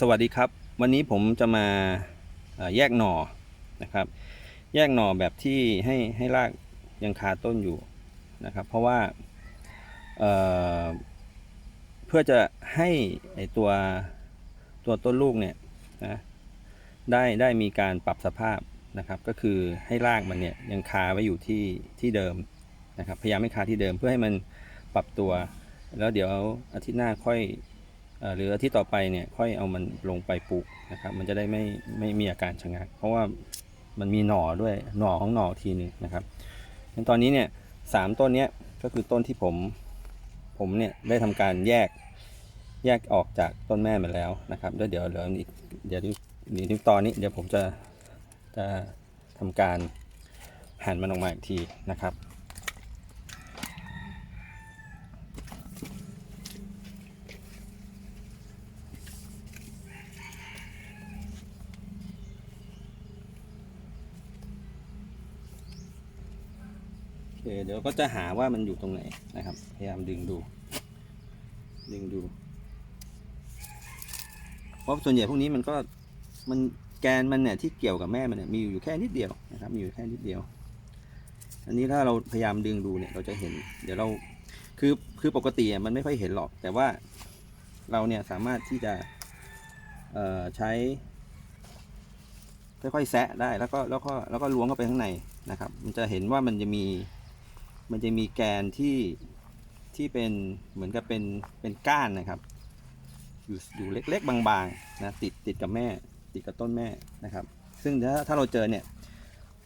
สวัสดีครับ วันนี้ผมจะมาแยกหน่อนะครับ แยกหน่อแบบที่ให้ให้รากยังคาต้นอยู่นะครับ เพราะว่าเเพื่อจะให้ไอตัวตัวต้นลูกเนี่ยนะได้ได้มีการปรับสภาพนะครับ ก็คือให้รากมันเนี่ยยังคาไว้อยู่ที่ที่เดิมนะครับ พยายามให้คาที่เดิมเพื่อให้มันปรับตัว แล้วเดี๋ยวอาทิตย์หน้าค่อย หรืออาทิตย์ต่อไปเนี่ยค่อยเอามันลงไปปลูกนะครับ มันจะได้ไม่ไม่มีอาการชะงัก เพราะว่ามันมีหน่อด้วยหน่อของหน่อทีหนึงนะครับงั้นตอนนี้เนี่ยสามต้นเนี้ยก็คือต้นที่ผมผมเนี่ยได้ทำการแยกแยกออกจากต้นแม่มาแล้วนะครับแล้วเดี๋ยวเดี๋ยวอีกเดี๋ยวเดี๋ยวตอนนี้เดี๋ยวผมจะจะทำการหั่นมันออกมาอีกทีนะครับ เคเดี๋ยวก็จะหาว่ามันอยู่ตรงไหนนะครับ พยายามดึงดู ดึงดู เพราะส่วนใหญ่พวกนี้มันก็มันแกนมันเนี่ยที่เกี่ยวกับแม่มันเนี่ยมีอยู่แค่นิดเดียวนะครับ มีอยู่แค่นิดเดียว อันนี้ถ้าเราพยายามดึงดูเนี่ยเราจะเห็น เดี๋ยวเราคือคือปกติมันไม่ค่อยเห็นหรอก แต่ว่าเราเนี่ยสามารถที่จะเอ่อใช้ ค่อยๆแซะได้แล้วก็แล้วก็แล้วก็ล้วงเข้าไปข้างในนะครับ มันจะเห็นว่ามันจะมี มันจะมีแกนที่ที่เป็นเหมือนกับเป็นเป็นก้านนะครับ อยู่อยู่เล็ก ๆ บางๆนะติดติดกับแม่ ติดกับต้นแม่นะครับ ซึ่งถ้าถ้าเราเจอเนี่ย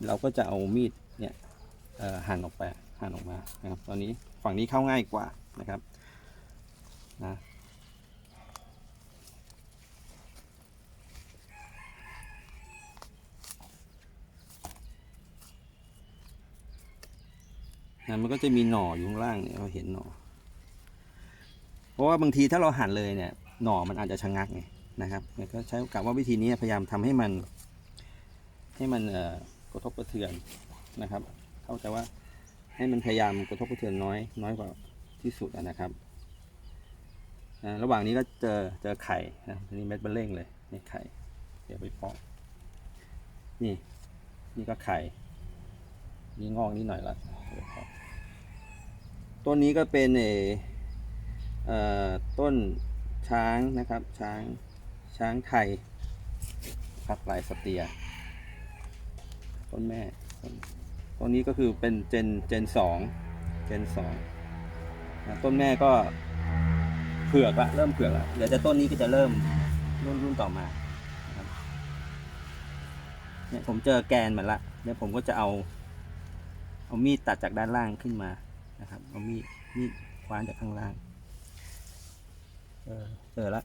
เราก็จะเอามีดเนี่ยหั่นออกไปหั่นออกมานะครับ ตอนนี้ฝั่งนี้เข้าง่ายกว่านะครับนะ นะมันก็จะมีหน่ออยู่ข้างล่างเนี่ยเราเห็นหน่อ เพราะว่าบางทีถ้าเราหั่นเลยเนี่ย หน่อมันอาจจะชะงักไงนะครับก็ใช้กับว่าวิธีนี้พยายามทำให้มัน ให้มันเอ่อกระทบกระเทือนนะครับ เข้าใจว่าให้มันพยายามกระทบกระเทือนน้อย น้อยกว่าที่สุดนะครับนะระหว่างนี้ก็เจอเจอไข่นะนนี้เม็ดเบลเล่งเลยนี่ไข่ เดี๋ยวไปเพาะนี่ นี่ก็ไข่ นี่งอกนิดหน่อยละ ต้นนี้ก็เป็นเอ่อต้นช้างนะครับ ช้างช้างไทยครับลายสเตีย ต้นแม่ต้นนี้ก็คือเป็นเจนเจนสองเจนสองนะต้นแม่ก็เผือกละเริ่มเผือกละเดี๋ยวจะต้นนี้ก็จะเริ่มรุ่นรุ่นต่อมาเนี่ยผมเจอแกนมันละเดี๋ยวผมก็จะเอา เอามีดตัดจากด้านล่างขึ้นมานะครับ เอามีดมีดคว้านจากข้างล่างเออเจอละ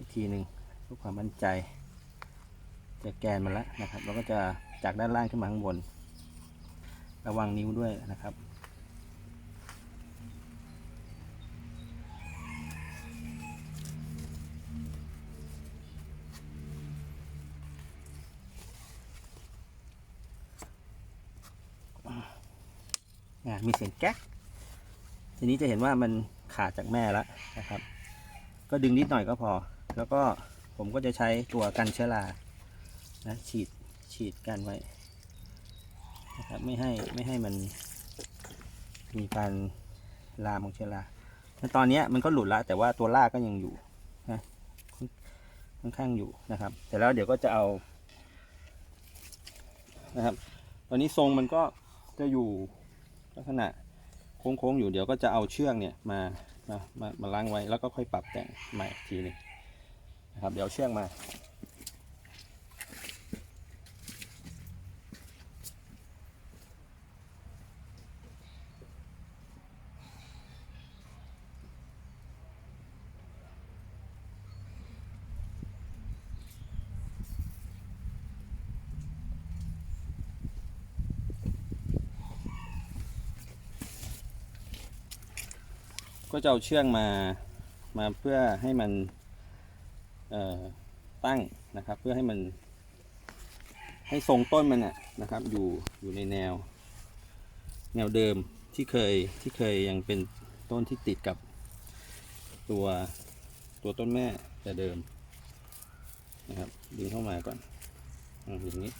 อีกทีหนึ่งเพื่อความมั่นใจ จะแกนมันแล้วนะครับ เราก็จะจากด้านล่างขึ้นมาข้างบน ระวังนิ้วด้วยนะครับ มีเสียงแก๊ก ทีนี้จะเห็นว่ามันขาดจากแม่แล้วนะครับ ก็ดึงนิดหน่อยก็พอ แล้วก็ผมก็จะใช้ตัวกันเชื้อรานะฉีดฉีดกันไว้นะครับไม่ให้ไม่ให้มันมีการลามของเชื้อราตอนนี้มันก็หลุดละแต่ว่าตัวรากก็ยังอยู่นะค่อนข้างอยู่นะครับแต่แล้วเดี๋ยวก็จะเอานะครับตอนนี้ทรงมันก็จะอยู่ ลักษณะโค้งๆอยู่เดี๋ยวก็จะเอาเชือกเนี่ยมามามามาล้างไว้แล้วก็ค่อยปรับแต่งใหม่อีกทีหนึงนะครับเดี๋ยวเชือกมา ก็จะเอาเชือกมามาเพื่อให้มันตั้งนะครับ เพื่อให้มัน ให้ทรงต้นมันน่ะนะครับ อยู่อยู่ในแนว แนวเดิมที่เคยที่เคยยังเป็นต้นที่ติดกับตัวตัวต้นแม่แต่เดิมนะครับดึงเข้ามาก่อนอย่างนี้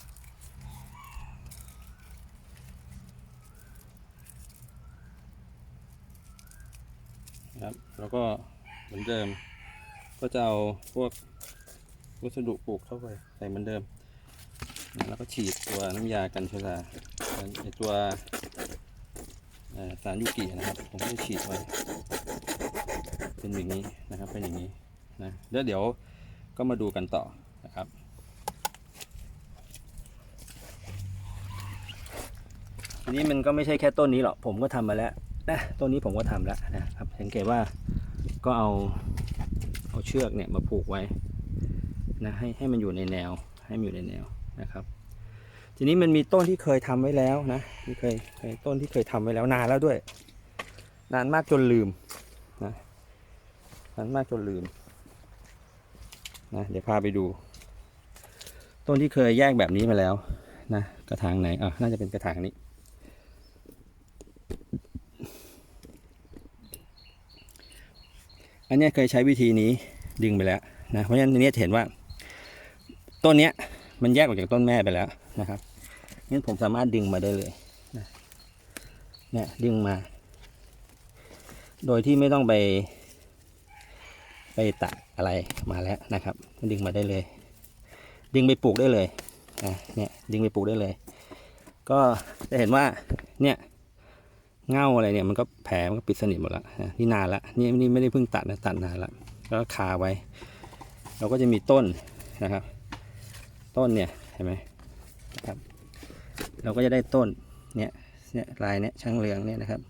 ครับ แล้วก็เหมือนเดิม ก็จะเอาพวกวัสดุปลูกเข้าไปใส่เหมือนเดิม แล้วก็ฉีดตัวน้ำยากันเชื้อราไอตัวสารยูกินะครับ ผมก็ฉีดไว้เป็นอย่างนี้นะครับ เป็นอย่างนี้นะแล้วเดี๋ยวก็มาดูกันต่อนะครับทีนี้มันก็ไม่ใช่แค่ต้นนี้หรอกผมก็ทำมาแล้ว นะต้นนี้ผมก็ทำแล้วนะครับสังเกตว่าก็เอาเอาเชือกเนี่ยมาผูกไว้นะให้ให้มันอยู่ในแนวให้มันอยู่ในแนวนะครับ ทีนี้มันมีต้นที่เคยทำไว้แล้วนะที่เคยเคยต้นที่เคยทำไว้แล้วนานแล้วด้วย นานมากจนลืมนะนานมากจนลืมนะเดี๋ยวพาไปดู ต้นที่เคยแยกแบบนี้มาแล้วนะกระถางไหนอะน่าจะเป็นกระถางนี้ อันนี้เคยใช้วิธีนี้ดึงไปแล้วนะเพราะฉะนั้นอันเนี้ยจะเห็นว่า ต้นเนี้ยมันแยกออกจากต้นแม่ไปแล้วนะครับงั้นผมสามารถดึงมาได้เลยนะเนี่ยดึงมา โดยที่ไม่ต้องไป ไปตัดอะไรมาแล้วนะครับ ดึงมาได้เลย ดึงไปปลูกได้เลยนะเนี่ยดึงไปปลูกได้เลย ก็จะเห็นว่าเนี่ย เง่าอะไรเนี่ยมันก็แผลมันก็ปิดสนิทหมดละนี่นานละนี่นี่ไม่ได้เพิ่งตัดนะตัดนานละแล้วก็คาไว้ เราก็จะมีต้นนะครับ ต้นเนี่ยเห็นไหมนะครับ เราก็จะได้ต้นเนี่ยเนี่ยลายเนี่ยช่างเหลืองเนี่ยนะครับ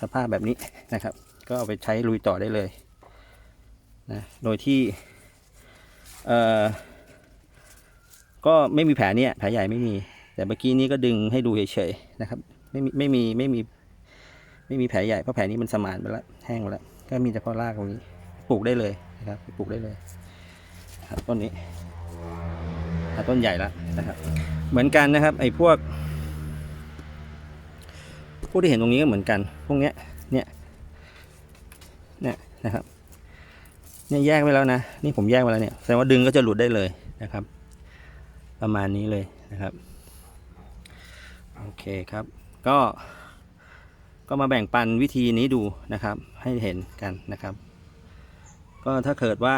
สภาพแบบนี้นะครับ ก็เอาไปใช้ลุยต่อได้เลยนะโดยที่เอ่อก็ไม่มีแผลเนี่ยแผลใหญ่ไม่มี แต่เมื่อกี้นี้ก็ดึงให้ดูเฉยๆนะครับ ไม่มีไม่มีไม่มี ไม่มีแผลใหญ่เพราะแผลนี้มันสมานไปแล้วแห้งไปแล้วก็มีเฉพาะรากตรงนี้ปลูกได้เลยนะครับปลูกได้เลยครับต้นนี้ต้นใหญ่แล้วนะครับ เหมือนกันนะครับ ไอ้พวกพวกที่เห็นตรงนี้ก็เหมือนกัน พวกเนี้ยเนี่ยเนี่ยนะครับเนี่ยแยกไว้แล้วนะ นี่ผมแยกไว้แล้วเนี่ยแสดงว่าดึงก็จะหลุดได้เลยนะครับ ประมาณนี้เลยนะครับ โอเคครับ ก็ ก็มาแบ่งปันวิธีนี้ดูนะครับ ให้เห็นกันนะครับ ก็ถ้าเกิดว่า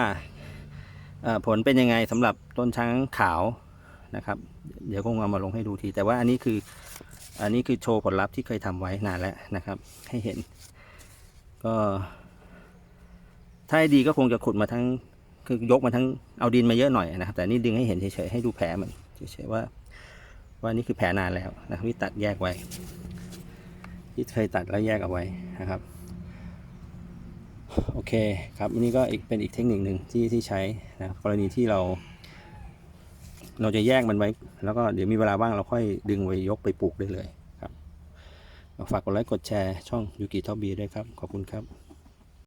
ผลเป็นยังไงสำหรับต้นช้างขาวนะครับ เดี๋ยวคงเอามาลงให้ดูที แต่ว่าอันนี้คืออันนี้คือโชว์ผลลัพธ์ที่เคยทำไว้นานแล้วนะครับ ให้เห็น ก็ถ้าให้ดีก็คงจะขุดมาทั้งคือยกมาทั้งเอาดินมาเยอะหน่อยนะครับ แต่นี่ดึงให้เห็นเฉยๆให้ดูแผลมันเฉยๆว่า ว่านี่คือแผลนานแล้วนะครับที่ตัดแยกไว้ ที่เคยตัดแล้วแยกเอาไว้นะครับ โอเคครับนนี้ก็อีกเป็นอีกเทคนิคหนึ่งที่ที่ใช้นะรกรณีที่เรา เราจะแยกมันไว้ แล้วก็เดี๋ยวมีเวลาว่างเราค่อยดึงไว้ยกไปปลูกได้เลยครับฝากกดไลค์กดแชร์ช่องยูกิท็อปบีด้วยครับ ขอบคุณครับ